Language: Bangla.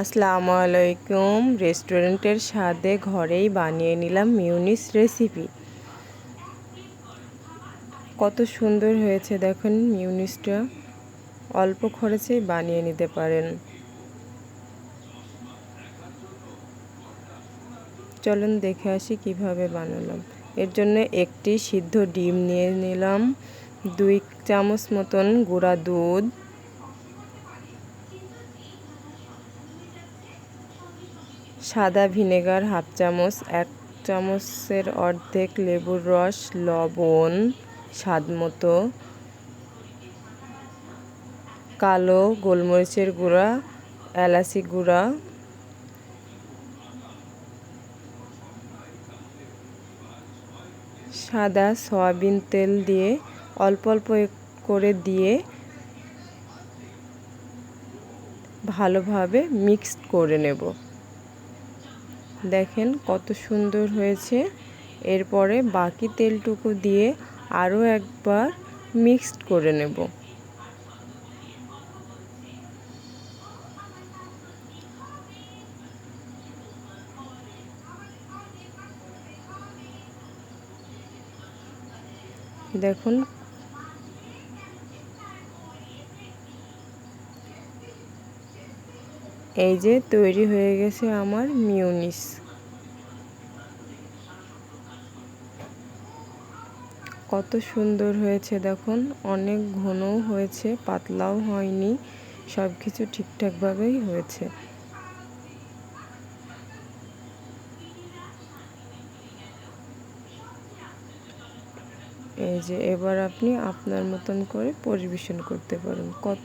আসসালামু আলাইকুম রেস্টুরেন্টের স্বাদে ঘরেই বানিয়ে নিলাম মিউনিস রেসিপি। কত সুন্দর হয়েছে দেখুন মিউনিসটা। অল্প খরচেই বানিয়ে নিতে পারেন। চলুন দেখে আসি কীভাবে বানালাম। এর জন্য একটি সিদ্ধ ডিম নিয়ে নিলাম। দুই চামচ মতন গুঁড়া দুধ। সাদা ভিনেগার, হাফ চামচ, এক চামচের অর্ধেক লেবুর রস, লবণ, স্বাদ মতো, কালো গোলমরিচের গুঁড়া, এলাচি গুঁড়া, সাদা সয়াবিন তেল দিয়ে অল্প অল্প করে দিয়ে ভালোভাবে মিক্সড করে নেব। দেখেন কত সুন্দর হয়েছে। এরপরে বাকি তেলটুকু দিয়ে আরও একবার মিক্সড করে নেব। দেখুন এই যে তৈরি হয়ে গেছে আমার মিউনিস। কত সুন্দর হয়েছে দেখুন, অনেক ঘনও হয়েছে, পাতলাও হয়নি সব কিছু ঠিকঠাকভাবেই হয়েছে। এই যে এবার আপনি আপনার মতন করে পরিবেশন করতে পারেন, কত